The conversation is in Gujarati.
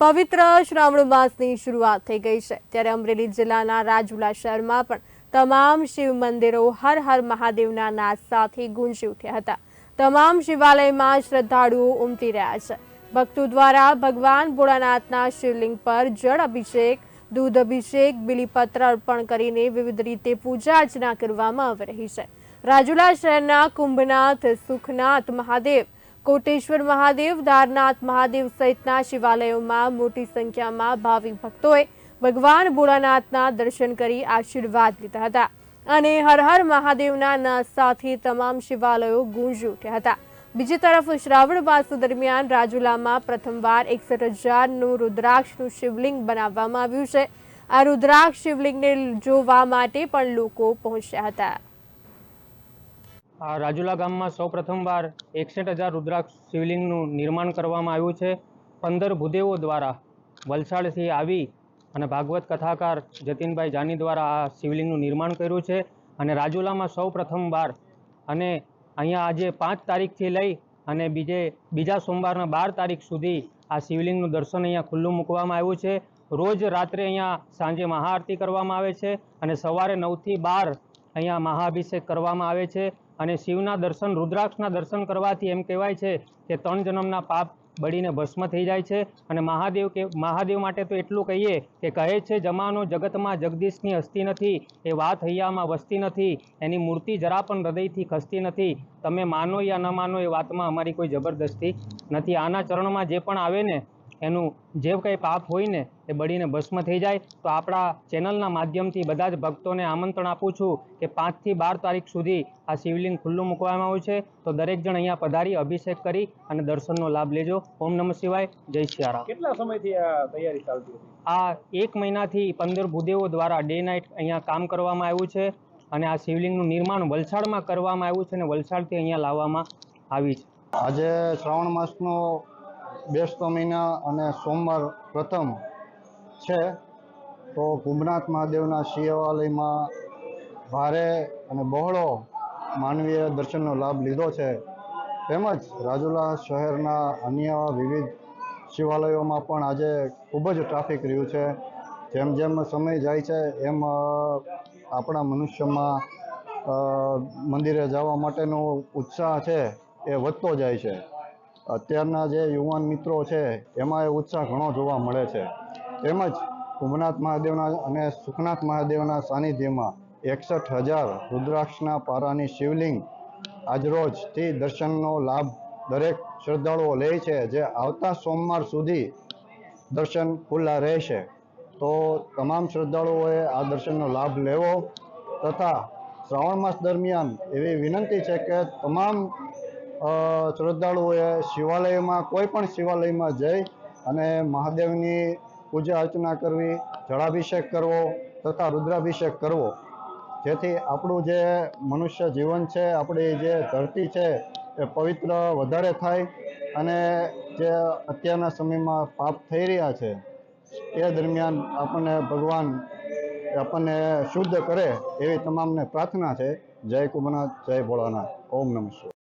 પવિત્ર શ્રાવણ માસની શરૂઆત થઈ ગઈ છે. ત્યારે અમરેલી જિલ્લાના રાજુલા શહેરમાં પણ તમામ શિવ મંદિરો હર હર મહાદેવના નાદ સાથે ગુંજી ઉઠ્યા હતા. તમામ શિવાલયમાં શ્રદ્ધાળુઓ ઉમટી રહ્યા છે. ભક્તો દ્વારા ભગવાન ભોળાનાથના શિવલિંગ પર જળ અભિષેક, દૂધ અભિષેક, બિલીપત્ર અર્પણ કરીને વિવિધ રીતે પૂજા અર્ચના કરવામાં આવી રહી છે. રાજુલા શહેરના કુંભનાથ, સુખનાથ મહાદેવ કોટેશ્વર મહાદેવ, દારનાથ મહાદેવ સહિતના શિવાલયોમાં મોટી સંખ્યામાં ભાવિક ભક્તોએ ભગવાન ભોળાનાથના દર્શન કરી આશીર્વાદ લીધા હતા અને હર હર મહાદેવના નાદ સાથે તમામ શિવાલયો ગુંજી ઉઠ્યા હતા. બીજી તરફ શ્રાવણ માસ દરમિયાન રાજુલામાં પ્રથમવાર એકસઠ હજારનું રુદ્રાક્ષનું શિવલિંગ બનાવવામાં આવ્યું છે. આ રુદ્રાક્ષ શિવલિંગને જોવા માટે પણ લોકો પહોંચ્યા હતા. આ રાજુલા ગામમાં સૌ પ્રથમવાર એકસઠ હજાર રુદ્રાક્ષ શિવલિંગનું નિર્માણ કરવામાં આવ્યું છે. પંદર ભૂદેવો દ્વારા વલસાડથી આવી અને ભાગવત કથાકાર જતીનભાઈ જાની દ્વારા આ શિવલિંગનું નિર્માણ કર્યું છે અને રાજુલામાં સૌ પ્રથમવાર અને અહીંયા આજે પાંચ તારીખથી લઈ અને બીજે, બીજા સોમવારના બાર તારીખ સુધી આ શિવલિંગનું દર્શન અહીંયા ખુલ્લું મૂકવામાં આવ્યું છે. રોજ રાત્રે અહીંયા સાંજે મહાઆરતી કરવામાં આવે છે અને સવારે નવથી બાર અહીંયા મહાઅભિષેક કરવામાં આવે છે અને શિવના દર્શન, રુદ્રાક્ષના દર્શન કરવાથી એમ કહેવાય છે કે ત્રણ જન્મના પાપ બળીને ભસ્મ થઈ જાય છે. અને મહાદેવ કે, મહાદેવ માટે તો એટલું કહીએ કે કહે છે, જમાનો જગતમાં જગદીશની હસ્તી નથી, એ વાત હૈયામાં વસતી નથી, એની મૂર્તિ જરા પણ હૃદયથી ખસતી નથી. તમે માનો યા ન માનો એ વાતમાં અમારી કોઈ જબરદસ્તી નથી. આના ચરણમાં જે પણ આવે ને એનું જે કંઈ પાપ હોય ને એ બળીને ભસ્મ થઈ જાય. તો આપણા ચેનલના માધ્યમથી બધા જ ભક્તોને આમંત્રણ આપું છું કે પાંચથી બાર તારીખ સુધી આ શિવલિંગ ખુલ્લું મૂકવામાં આવ્યું છે. તો દરેક જણ અહીંયા પધારી અભિષેક કરી અને દર્શનનો લાભ લેજો. ઓમ નમઃ શિવાય. જય શિયારામ કેટલા સમયથી આ તૈયારી ચાલતી હતી? આ એક મહિનાથી પંદર ભૂદેવો દ્વારા ડે નાઇટ અહીંયા કામ કરવામાં આવ્યું છે અને આ શિવલિંગનું નિર્માણ વલસાડમાં કરવામાં આવ્યું છે અને વલસાડથી અહીંયા લાવવામાં આવી છે. આજે શ્રાવણ માસનો બેસતો મહિના અને સોમવાર પ્રથમ છે, તો કુંભનાથ મહાદેવના શિવાલયમાં ભારે અને બહોળો માનવીય દર્શનનો લાભ લીધો છે. તેમજ રાજુલા શહેરના અન્ય વિવિધ શિવાલયોમાં પણ આજે ખૂબ જ ટ્રાફિક રહ્યું છે. જેમ જેમ સમય જાય છે, એમ આપણા મનુષ્યમાં મંદિરે જવા માટેનો ઉત્સાહ છે એ વધતો જાય છે. અત્યારના જે યુવાન મિત્રો છે, એમાં એ ઉત્સાહ ઘણો જોવા મળે છે. તેમજ ઉમનાથ મહાદેવના અને સુખનાથ મહાદેવના સાનિધ્યમાં એકસઠ હજાર રુદ્રાક્ષના પારાની શિવલિંગ આજરોજથી દર્શનનો લાભ દરેક શ્રદ્ધાળુઓ લે છે, જે આવતા સોમવાર સુધી દર્શન ખુલ્લા રહેશે. તો તમામ શ્રદ્ધાળુઓએ આ દર્શનનો લાભ લેવો તથા શ્રાવણ માસ દરમિયાન એવી વિનંતી છે કે તમામ શ્રદ્ધાળુઓએ શિવાલયમાં કોઈ પણ શિવાલયમાં જઈ અને મહાદેવની પૂજા અર્ચના કરવી, જળાભિષેક કરવો તથા રુદ્રાભિષેક કરવો. જેથી આપણું જે મનુષ્ય જીવન છે, આપણી જે ધરતી છે, એ પવિત્ર વધારે થાય અને જે અત્યારના સમયમાં પાપ થઈ રહ્યા છે, એ દરમિયાન આપણને ભગવાન આપણને શુદ્ધ કરે એવી તમામને પ્રાર્થના છે. જય કુમનાથ જય ભોળાનાથ. ઓમ નમઃ